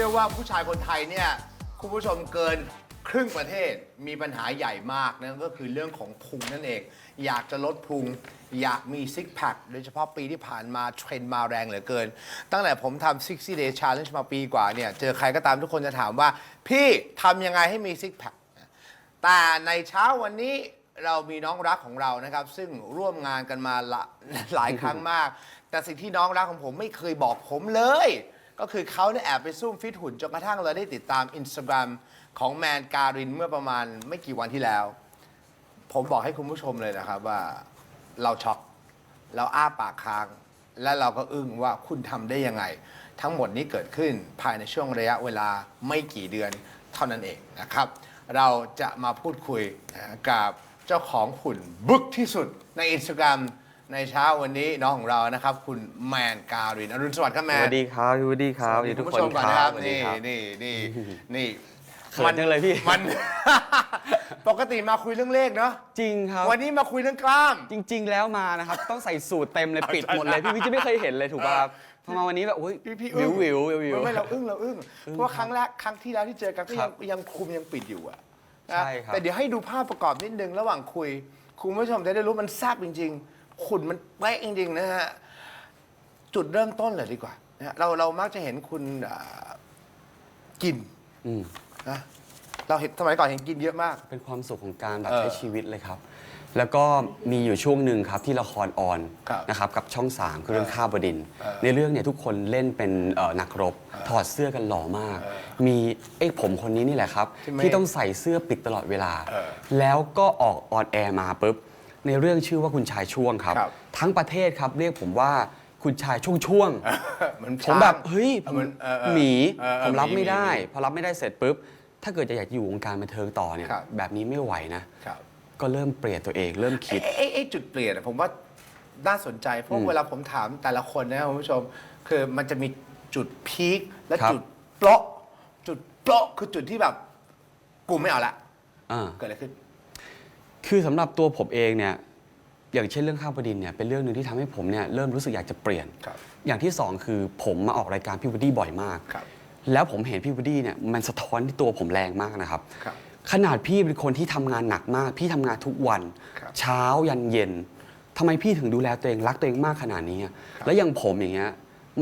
ชื่อว่าผู้ชายคนไทยเนี่ยคุณผู้ชมเกินครึ่งประเทศมีปัญหาใหญ่มากนั่นก็คือเรื่องของพุงนั่นเอง อยากจะลดพุง อยากมีซิกแพคโดยเฉพาะปีที่ผ่านมาเทรนด์มาแรงเหลือเกิน ตั้งแต่ผมทำ60 day challenge มาปีกว่าเนี่ย เจอใครก็ตามทุกคนจะถามว่า พี่ทำยังไงให้มีซิกแพคแต่ในเช้าวันนี้เรามีน้องรักของเรานะครับ ซึ่งร่วมงานกันมาหลาหลายครั้งมาก แต่สิ่งที่น้องรักของผมไม่เคยบอกผมเลย ก็คือเขาเนี่ยแอบไปซุ่มฟิตหุ่นจนกระทั่งเราได้ติดตาม Instagram ของแมนการินเมื่อประมาณไม่กี่วันที่แล้ว ผมบอกให้คุณผู้ชมเลยนะครับว่าเราช็อกเราอ้าปากค้าง และเราก็อึ้งว่าคุณทำได้ยังไง ทั้งหมดนี้เกิดขึ้นภายในช่วงระยะเวลาไม่กี่เดือนเท่านั้นเองนะครับ เราจะมาพูดคุยนะกับเจ้าของหุ่นบึกที่สุดใน Instagram ในเช้าวันนี้น้องของเรานะครับ คุณแมนการินอรุณสวัสดิ์ครับแมสนวัสดีครับพี่วูดดี้ครับสวัสดีทุคุกณคผู้ชนมก่อนคนะครัรับบสวัสดีนี่ครับนี่นี่นี่เขินจังเลยพี่มัน ปกติมาคุยเรื่องเลขเนาะจริงครับ วันนี้มาคุยเรื่องกล้าม จริง ๆ แล้วมานะครับ ต้องใส่สูตรเต็มเลยปิดหมดเลย พี่วิจะไม่เคยเห็นเลยถูกป่ะครับพอมาวันนี้แบบโอ้ยพี่พี่วิอึ้วงวิววิววิว ไม่ไม่เราอึ้งเราอึ้งเพราะว่าครั้งแรกครั้งที่แล้วที่เจอกันก็ครัยังบยังคุมยังปิดอยู่อะนะใช่ครับ แต่เดี๋ยวให้ดูภาพประกอบนิดนึงระหว่างคุย คุณผู้ชมจะได้รู้มันแซ่บจริง ๆ ขุนมันเป๊ะจริงๆนะฮะ จุดเริ่มต้นเลยดีกว่านะฮะเราเรามักจะเห็นคุณอ่ากินอืม นะเราเห็นสมัยก่อนเห็นกินเยอะมาก เป็นความสุขของการแบบเออใช้ชีวิตเลยครับ แล้วก็มีอยู่ช่วงหนึ่งครับที่ละครออนครับนะครับกับช่องสามคือเรื่องข้าบดินทร์เออในเรื่องเนี่ยทุกคนเล่นเป็นเอ่อนักรบ ถอดเสื้อกันหล่อมาก มีไอ้ผมคนนี้นี่แหละครับ ที่ไม่ที่ต้องใส่เสื้อปิดตลอดเวลา เออ แล้วก็ออกออนแอร์มาปุ๊บ ในเรื่องชื่อว่าคุณชายช่วงครับ ครับ ทั้งประเทศครับเรียกผมว่าคุณชายช่วงช่วงเหมือนผมแบบเฮ้ยเออเหมือนเออเออหมีเออเออผมรับหมีไม่ได้หมีพอรับไม่ได้เสร็จปุ๊บ ถ้าเกิดจะอยากอยู่วงการบันเทิงต่อเนี่ยครับ แบบนี้ไม่ไหวนะ ครับก็เริ่มเปลี่ยนตัวเองเริ่มคิดไอ้ไอ้ไอ้จุดเปลี่ยนอะผมว่าน่าสนใจ เพราะอืมเวลาผมถามแต่ละคนนะคุณผู้ชม คือมันจะมีจุดพีคและครับ จุดโปะจุดโปะคือจุดที่แบบกูไม่เอาละ อ่า เกิดอะไรขึ้น คือสำหรับตัวผมเองเนี่ยอย่างเช่นเรื่องข้าวประดินเนี่ยเป็นเรื่องหนึ่งที่ทำให้ผมเนี่ยเริ่มรู้สึกอยากจะเปลี่ยนครับอย่างที่สองคือผมมาออกรายการพี่วูดดี้บ่อยมากครับแล้วผมเห็นพี่วูดดี้เนี่ยมันสะท้อนที่ตัวผมแรงมากนะครับครับขนาดพี่เป็นคนที่ทำงานหนักมาก พี่ทำงานทุกวันครับเช้ายันเย็นทำไมพี่ถึงดูแลตัวเองรักตัวเองมากขนาดนี้อะแล้วอย่างผมอย่างเงี้ย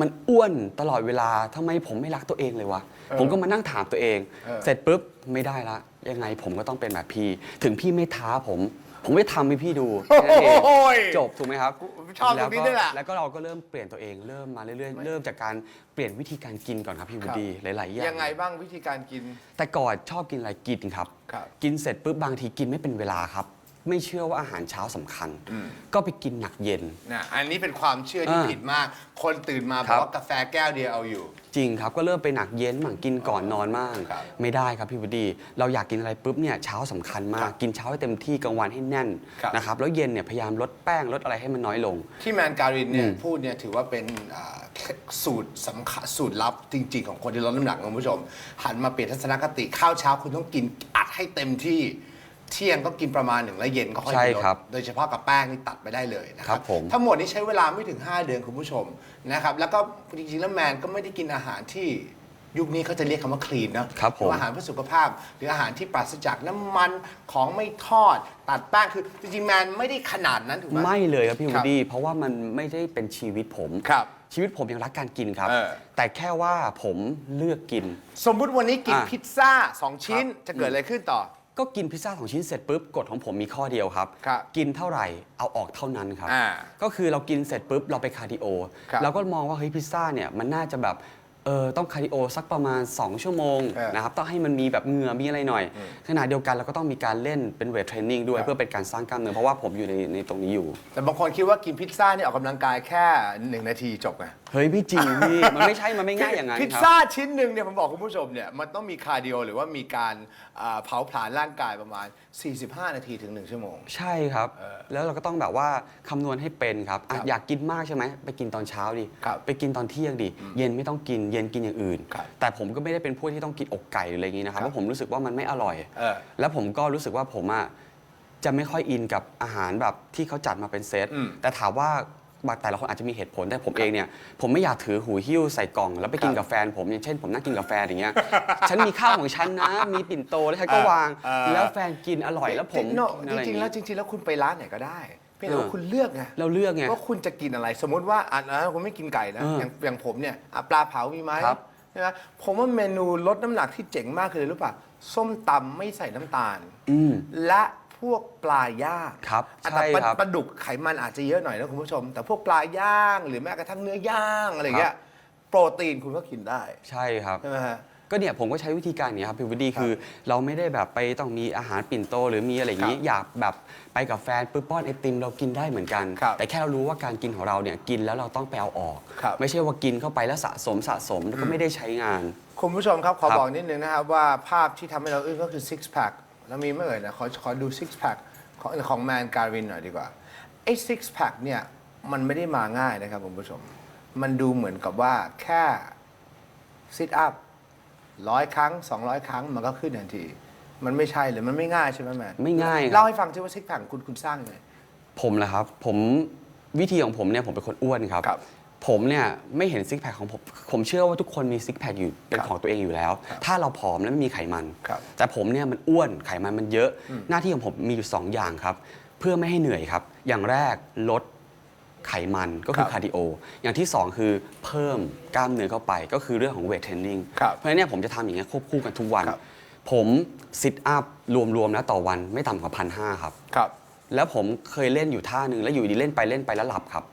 มันอ้วนตลอดเวลาทำไมผมไม่รักตัวเองเลยวะเออผมก็มานั่งถามตัวเองเออเสร็จปุ๊บไม่ได้ละ ยังไงผมก็ต้องเป็นแบบพี่ ถึงพี่ไม่ท้าผม ผมไม่ทำให้พี่ดูแค่นั้นเองโอ้ยจบถูกไหมครับชอบตรงนี้ด้วยแหละ แล้วก็เราก็เริ่มเปลี่ยนตัวเองเริ่มมาเรื่อยๆ เริ่มจากการเปลี่ยนวิธีการกินก่อนครับพี่วูดดี้หลายๆอย่าง ยังไงบ้างวิธีการกิน แต่ก่อนชอบกินอะไรกินครับ ครับ กินเสร็จปุ๊บบางทีกินไม่เป็นเวลาครับ ไม่เชื่อว่าอาหารเช้าสำคัญอืมก็ไปกินหนักเย็น นะอันนี้เป็นความเชื่อที่อ่าผิดมาก คนตื่นมาบครัอกบ ว่ากาแฟแก้วเดียวเอาอยู่ จริงครับก็เริ่มไปหนักเย็นมั่งกินก่อนนอนมั่งครับไม่ได้ครับพี่วดีเราอยากกินอะไรปุ๊บเนี่ยเช้าสำคัญมาครัก บกินเช้าให้เต็มที่กลางวันให้แน่นครับ นะครับแล้วเย็นเนี่ยพยายามลดแป้งลดอะไรให้มันน้อยลง ที่แมนการินเนี่ยอืมพูดเนี่ยถือว่าเป็นอ่าสูตรสำคัญสูตรลับจริง ๆ ของคนที่ลดน้ำหนักคุณผู้ชม หันมาเปลี่ยนทัศนคติข้าวเช้าคุณต้องกินอัดให้เต็มที่ เที่ยงก็กินประมาณหนึ่งแล้วเย็นก็ค่อยใช่ลดครับโดยเฉพาะกับแป้งนี่ตัดไปได้เลยนะคครัรับบผม ทั้งหมดนี้ใช้เวลาไม่ถึง 5 เดือนคุณผู้ชมนะครับแล้วก็จริงๆแล้วแมนก็ไม่ได้กินอาหารที่ยุคนี้เขาจะเรียกคำว่าคลีนนะครับผมอาหารเพื่อสุขภาพ หรืออาหารที่ปราศจากน้ำมันของไม่ทอด ตัดแป้งคือจริงๆแมนไม่ได้ขนาดนั้นถูกไหม ไม่เลยครับพี่ควูรับดดี้เพราะว่ามันไม่ได้เป็นชีวิตผม ครับชีวิตผมยังรักการกินครับ เออ แต่แค่ว่าผมเลือกกิน สมมุติวันนี้กินอะพิซซ่า2ชิ้นครับจะเกิดอะไรขึ้นต่อ ก็กินพิซซ่าสองชิ้นเสร็จปุ๊บกฎของผมมีข้อเดียวครับ ครับกินเท่าไหร่เอาออกเท่านั้นครับ อ่าก็คือเรากินเสร็จปุ๊บเราไปคาร์ดิโอ ครับเราก็มองว่าเฮ้ยพิซซ่าเนี่ยมันน่าจะแบบเออต้องคาร์ดิโอสักประมาณ 2 ชั่วโมงเออนะครับต้องให้มันมีแบบเหงื่อมีอะไรหน่อย ขณะเดียวกันเราก็ต้องมีการเล่นเป็นเวทเทรนนิ่งด้วยครับ เพื่อเป็นการสร้างกล้ามเนื้อเพราะว่าผมอยู่ในในตรงนี้อยู่ แต่บางคนคิดว่ากินพิซซ่านี่ออกกำลังกายแค่1นาทีจบไงเฮ้ยพี่จริงพี่ มันไม่ใช่มันไม่ง่ายอย่างนั้นพิซครับ ซ่าชิ้นหนึ่งเนี่ยผมบอกคุณผู้ชมเนี่ยมันต้องมีคาร์ดิโอหรือว่ามีการอ่าเผาผลาญร่างกายประมาณ 45 นาทีถึง 1 ชั่วโมง ใช่ครับ เออแล้วเราก็ต้องแบบว่าคำนวณให้เป็นครับอะครับอยากกินมากใช่ไหมไปกินตอนเช้าดิครับไปกินตอนเที่ยงดิเย็นไม่ต้องกินเย็นกินอย่างอื่น ครับแต่ผมก็ไม่ได้เป็นพวกที่ต้องกินอกไก่หรืออะไรอย่างนี้นะครับครับ เพราะผมรู้สึกว่ามันไม่อร่อย เออ แล้วผมก็รู้สึกว่าผมอะจะไม่ค่อยอินกับอาหารแบบที่เขาจัดมาเป็นเซตอืมแต่ถามว่าบาง แต่ละคนอาจจะมีเหตุผลแต่ผมเองเนี่ยผมไม่อยากถือหูหิ้วใส่กล่อง แล้วไปกินครับกับแฟนผมอย่างเช่น ผมนั่งกินกับแฟนอย่างเงี้ยฉันมีข้าวของฉันนะ มีปิ่นโตแล้วฉันก็วางเออแล้วแฟนกินอร่อยแล้วผมจริงๆ no กินอะไรอจริย่างงๆแล้วงี้จริงๆแล้วคุณไปร้านไหนก็ได้เพียงแต่ว่าเออคุณเลือกไง เราเลือกไง ว่าคุณจะกินอะไรสมมติว่าอะนะคุณไม่กินไก่นะเอออย่างอย่างผมเนี่ยอะปลาเผามีไหมครับใช่ไหมผมว่าเมนูลดน้ำหนักที่เจ๋งมากคืออะไรรู้ป่ะส้มตำไม่ใส่น้ำตาล อืมและพ วกปลาย่างครับอะใช่แต่ปลาครับปลาดุกไขมันอาจจะเยอะหน่อยนะคุณผู้ชม แต่พวกปลาย่างหรือแม้กระทั่งเนื้อย่างอะไรเงี้ยโปรตีนคุณก็กินได้ใช่ครับใช่ไหมฮะก็เนี่ยผมก็ใช้วิธีการอย่างนี้ยครับพี่วดดี้คือ เราไม่ได้แบบไปต้องมีอาหารปิ่นโต หรือมีอะไรอย่างนี้ครับอยากแบบไปกับแฟนปุ๊บป้อนไอติมเรากินได้เหมือนกันครับแต่แค่เรารู้ว่าการกินของเราเนี่ยกินแล้วเราต้องไปเอาออกครับไม่ใช่ว่ากินเข้าไปแล้วสะสมสะสมแล้วก็ไม่ได้ใช้งาน คุณผู้ชมครับขอครับบอกนิดนึงนะครับว่าภาพที่ทำให้เราอึ้งก็คือ six pack แล้วมีเมื่อไหร่นะขอขอดู six pack ของของแมนการินหน่อยดีกว่าไอ้ six pack เนี่ยมันไม่ได้มาง่ายนะครับคุณผู้ชม มันดูเหมือนกับว่าแค่ sit up ร้อยครั้ง 200 ครั้งมันก็ขึ้นทันที มันไม่ใช่เลยมันไม่ง่ายใช่ไหมแมนไม่ง่ายครับ เล่าให้ฟังซิว่า six pack คุณคุณสร้างยังไง ผมแหละครับผมวิธีของผมเนี่ยผมเป็นคนอ้วนครับ ครับ ผมเนี่ยไม่เห็นซิกแพคของผมผมเชื่อว่าทุกคนมีซิกแพคอยู่เป็นครับของตัวเองอยู่แล้ว ถ้าเราผอมแล้วไม่มีไขมัน ครับแต่ผมเนี่ยมันอ้วนไขมันมันเยอะ หน้าที่ของผมมีอยู่ 2 อย่างครับ เพื่อไม่ให้เหนื่อยครับ อย่างแรกลดไขมันก็คือครับคาร์ดิโอ อย่างที่ 2 คือเพิ่มกล้ามเนื้อเข้าไป ก็คือเรื่องของเวทเทรนนิ่งครับเพราะฉะนั้นเนี่ยผมจะทำอย่างเงี้ยควบคู่กันทุกวัน ครับ ผมซิทอัพรวมๆแล้วต่อวันไม่ต่ำกว่าพันห้าครับ ครับ แล้วผมเคยเล่นอยู่ท่าหนึ่งแล้วอยู่ดีเล่นไปเล่นไปแล้วหลับครับ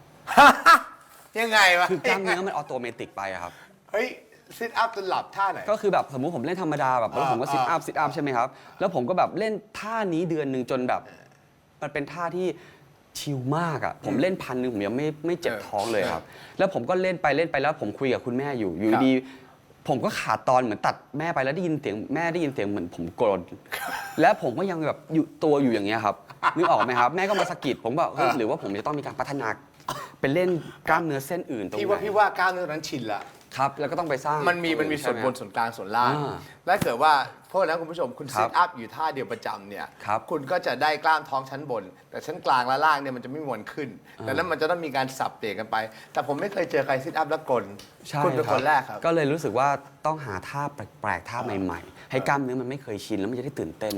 ยังไงวะคือกล้ามเนื้อมันออโตเมติกไปอะครับ เฮ้ย sit up จนหลับท่าไหน ก็คือแบบสมมุติผมเล่นธรรมดาแบบแล้วผมก็อ่าซิทอัพซิทอัพใช่ไหมครับ แล้วผมก็แบบเล่นท่านี้เดือนหนึ่งจนแบบ มันเป็นท่าที่ชิลมากอะผมเล่นพันหนึ่งผมยังไม่ไม่เจ็บเออท้องเลยครับ แล้วผมก็เล่นไปเล่นไปแล้วผมคุยกับคุณแม่อยู่อยู่ครับดี ผมก็ขาดตอนเหมือนตัดแม่ไปแล้วได้ยินเสียงแม่ได้ยินเสียงเหมือนผมกรนแล้วผมก็ยังแบบอยู่ตัวอยู่อย่างเงี้ยครับนึกออกไหมครับ แม่ก็มาสะกิดผมบอกเฮ้ยหรือว่าผมจะต้องมีการพัฒนา เป็นเล่นกล้ามเนื้อเส้นอื่นตรงพี่ว่านพี่ว่ากล้ามเนื้อนั้นชินละ ครับ แล้วก็ต้องไปสร้างมันมีมันมีส่วนบนส่วนกลางส่วนล่าง อ่าและเกิดว่าโทษนะคุณผู้ชมคุณครัซิบทอัพอยู่ท่าเดียวประจำเนี่ยครับณก็จะได้กล้ามท้องชั้นบน แต่ชั้นกลางและล่างเนี่ยมันจะไม่มวนขึ้นดังนั้นมันจะต้องมีการสับเปลี่ยนกันไป แต่ผมไม่เคยเจอใครซิทอัพแล้วกลนใช่คุณเป็นบคนแรกครับ ก็เลยรู้สึกว่าต้องหาท่าแปลกๆท่าใหม่ๆ ให้กล้ามเนื้อมันไม่เคยชินแล้วมันจะได้ตื่นเต้น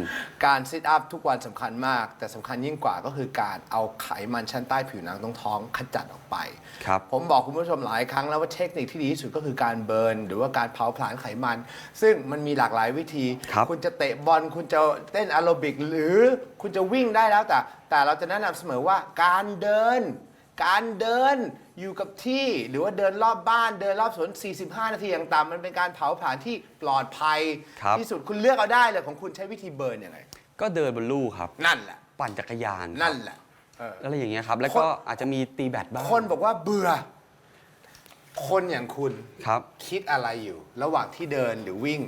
การซิทอัพทุกวันสำคัญมาก แต่สำคัญยิ่งกว่าก็คือการเอาไขมันชั้นใต้ผิวหนังตรงท้องขจัดออกไป ครับ ผมบอกคุณผู้ชมหลายครั้งแล้วว่าเทคนิคที่ดีที่สุดก็คือการเบิร์นหรือว่าการเผาผลาญไขมัน ซึ่งมันมีหลากหลายวิธี ครับณจะเตะบอลคุณจะเต้นแอโรบิก หรือคุณจะวิ่งได้แล้วแต่ แต่เราจะแนะนำเสมอว่าการเดิน การเดินอยู่กับที่หรือว่าเดินรอบบ้านเดินรอบสวน 45 นาทีอย่างต่ำมันเป็นการเผาผลาญที่ปลอดภัย ครับ ที่สุดคุณเลือกเอาได้เลยของคุณใช้วิธีเบิร์นยังไงก็เดินบนลู่ครับ นั่นแหละ ปั่นจักรยานครับนั่นแหละเออ อะไรอย่างเงี้ยครับ แล้วก็คน อาจจะมีตีแบดบ้างคนบอกว่าเบื่อ คนอย่างคุณ ครับ คิดอะไรอยู่ ระหว่างที่เดินหรือวิ่ง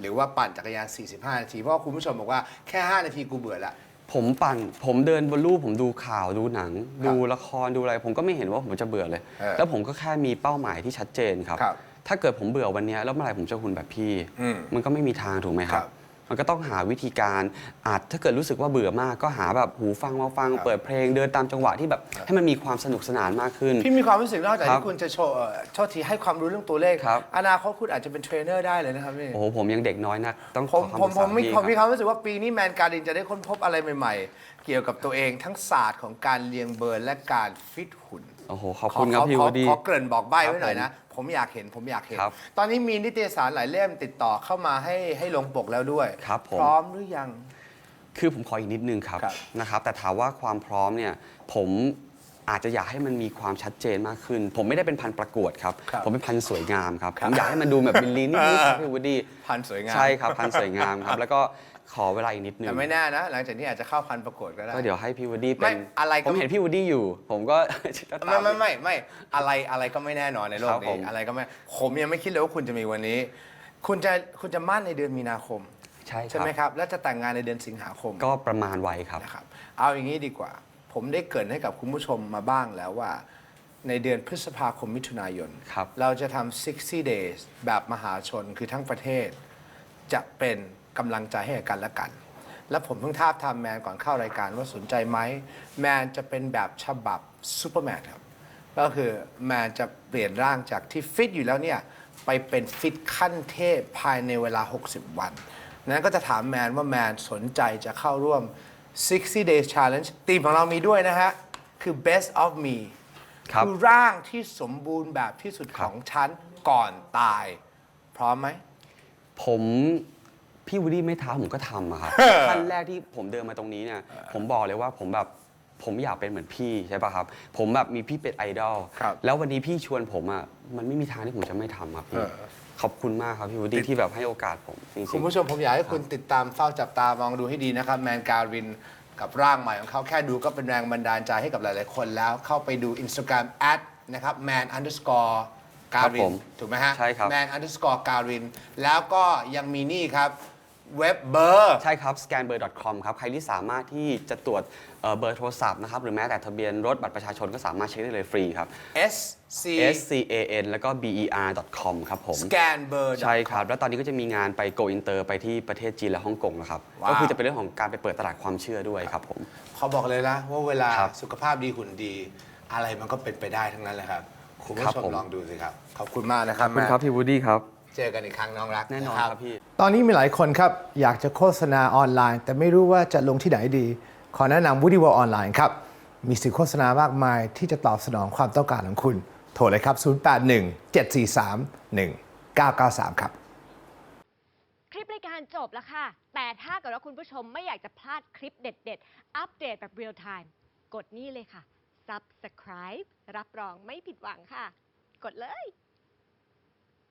หรือว่าปั่นจักรยาน 45 นาที เพราะว่าคุณผู้ชมบอกว่าแค่ 5 นาทีกูเบื่อละ ผมปั่น ผมเดินบนลู่ผมดูข่าวดูหนังครับดูละครดูอะไร ผมก็ไม่เห็นว่าผมจะเบื่อเลย เออแล้วผมก็แค่มีเป้าหมายที่ชัดเจนครับ ครับถ้าเกิดผมเบื่อวันเนี้ยแล้วเมื่อไหร่ผมจะหุ่นแบบพี่ อืมมันก็ไม่มีทางถูกไหมครัครับ บ มันก็ต้องหาวิธีการอาจถ้าเกิดรู้สึกว่าเบื่อมากก็หาแบบหูฟังมาฟังครับเปิดเพลงเดินตามจังหวะที่แบบให้มันมีความสนุกสนานมากขึ้น พี่มีความรู้สึกนอกจากครับที่คุณจะโชว์เอ่อโทษทีให้ความรู้เรื่องตัวเลข ครับ อนาคตคุณอาจจะเป็นเทรนเนอร์ได้เลยนะครับนี่ โอ้โหผมยังเด็กน้อยนักต้องผมขอผมคำปรึกผษามมีพี่ผมมีครับความรู้สึกว่าปีนี้แมนการินจะได้ค้นพบอะไรใหม่ ๆ เกี่ยวกับตัวเองทั้งศาสตร์ของการเลียงเบิร์นและการฟิตหุ่นโอ้โหขอบคุณครับพี่ขอวดีขอเกริ่นบอกใบ้ครับไว้หน่อยนะ ผมอยากเห็นผมอยากเห็น ครับ ตอนนี้มีนิตยสารหลายเล่มติดต่อเข้ามาให้ให้ลงปกแล้วด้วย ครับผม พร้อมหรือยัง คือผมขออีกนิดนึงครับครับนะครับ แต่ถามว่าความพร้อมเนี่ยผมอาจจะอยากให้มันมีความชัดเจนมากขึ้น ผมไม่ได้เป็นพันธุ์ประกวดครับ ครับผมเป็นพันธุ์สวยงามครับ ครัผบมอยากให้มันดูแบบมิลลีนิดนึงครับพี่วูดดี้พันธุ์สวยงาม ใช่ครับพันธุ์สวยงามครับ แล้วก็ ขอเวลาอีกนิดนึงแต่ไม่แน่นะ หลังจากนี้อาจจะเข้าพันธุ์ประกวดก็ได้ ก็เดี๋ยวให้พี่วูดดี้ไม่เป็นอะไรก็ ผมเห็นพี่วูดดี้อยู่ ผมก็ จะตา ไม่ไม่ไม่ไม่อะไรอะไรก็ไม่แน่นอนในโลครักบผนี้ม อะไรก็ไม่ผมยังไม่คิดเลยว่าคุณจะมีวันนี้ คุณจะคุณจะมั่นในเดือนมีนาคม ใช่คใช่รับ ไหมครับ แล้วจะแต่งงานในเดือนสิงหาคม ก็ประมาณไว้ครับ นะครับเอาอย่างนี้ดีกว่า ผมได้เกรินให้กับคุณผู้ชมมาบ้างแล้วว่า ในเดือนพฤษภาคมมิถุนายน ครับ เราจะทำ60 days แบบมหาชนคือทั้งประเทศ จะเป็น กำลังใจให้กันและกัน และผมเพิ่งทาบทามแมนก่อนเข้ารายการว่าสนใจไหมแมนจะเป็นแบบฉบับซูเปอร์แมนครับแปก็คือแมนจะเปลี่ยนร่างจากที่ฟิตอยู่แล้วเนี่ยไปเป็นฟิตขั้นเทพภายในเวลา 60 วัน นั้นก็จะถามแมนว่าแมนสนใจจะเข้าร่วม 60 days challenge ทีมของเรามีด้วยนะฮะ คือ best of me ครับคือร่างที่สมบูรณ์แบบที่สุดของฉันก่อนตาย พร้อมไหม ผม พี่วูดดี้ไม่ท้าผมก็ทำอะครับ ขั้นแรกที่ผมเดินมาตรงนี้เนี่ย ผมบอกเลยว่าผมแบบผมอยากเป็นเหมือนพี่ใช่ป่ะครับ ผมแบบมีพี่เป็นไอดอลครับแล้ววันนี้พี่ชวนผมอะมันไม่มีทางที่ผมจะไม่ทำครับพี่เออ ขอบคุณมากครับพี่วูดดี้ที่แบบให้โอกาสผมจริงๆ คุณผู้ชมผมอยากให้คุณติดตามเฝ้าจับตามองดูให้ดีนะครับ แมนการินกับร่างใหม่ของเขาแค่ดูก็เป็นแรงบันดาลใจให้กับหลาย ๆ คนแล้วเข้าไปดู Instagram แอดนะครับ man underscore การิครับผนมถูกไหมฮะ ใช่ครับ man underscore การินแล้วก็ยังมีนี่ครับ เว็บเบอร์ ใช่ครับ scanber.com ครับ ใครที่สามารถที่จะตรวจเอ่อเบอร์โทรศัพท์นะครับ หรือแม้แต่ทะเบียนรถบัตรประชาชนก็สามารถเช็คได้เลยฟรีครับ S C s c a n แล้วก็ b e r.com ครับผม scan เบอร์ใช่ครับ แล้วตอนนี้ก็จะมีงานไป go inter ไปที่ประเทศจีนและฮ่องกงนะครับ ว้าว ก็คือจะเป็นเรื่องของการไปเปิดตลาดความเชื่อด้วยครับผม เขาบอกเลยนะว่าเวลาครับสุขภาพดีหุ่นดี อะไรมันก็เป็นไปได้ทั้งนั้นแหละครับ คุณผู้ครับชมผม ลองดูสิครับ ขอบคุณมากนะครับขอบคุณครับแม่พี่วูดดี้ครับเจอกันอีกครั้งน้องรักแน่นอนนะครับพี่ ตอนนี้มีหลายคนครับอยากจะโฆษณาออนไลน์ แต่ไม่รู้ว่าจะลงที่ไหนดี ขอแนะนำ Woody World ออนไลน์ครับ มีสื่อโฆษณามากมายที่จะตอบสนองความต้องการของคุณ โทรเลยครับ 081 743 1993 ครับคลิปรายการจบแล้วค่ะ แต่ถ้าเกิดว่าคุณผู้ชมไม่อยากจะพลาดคลิปเด็ด ๆ อัปเดตแบบเรียลไทม์กดนี่เลยค่ะ subscribe รับรองไม่ผิดหวังค่ะ กดเลย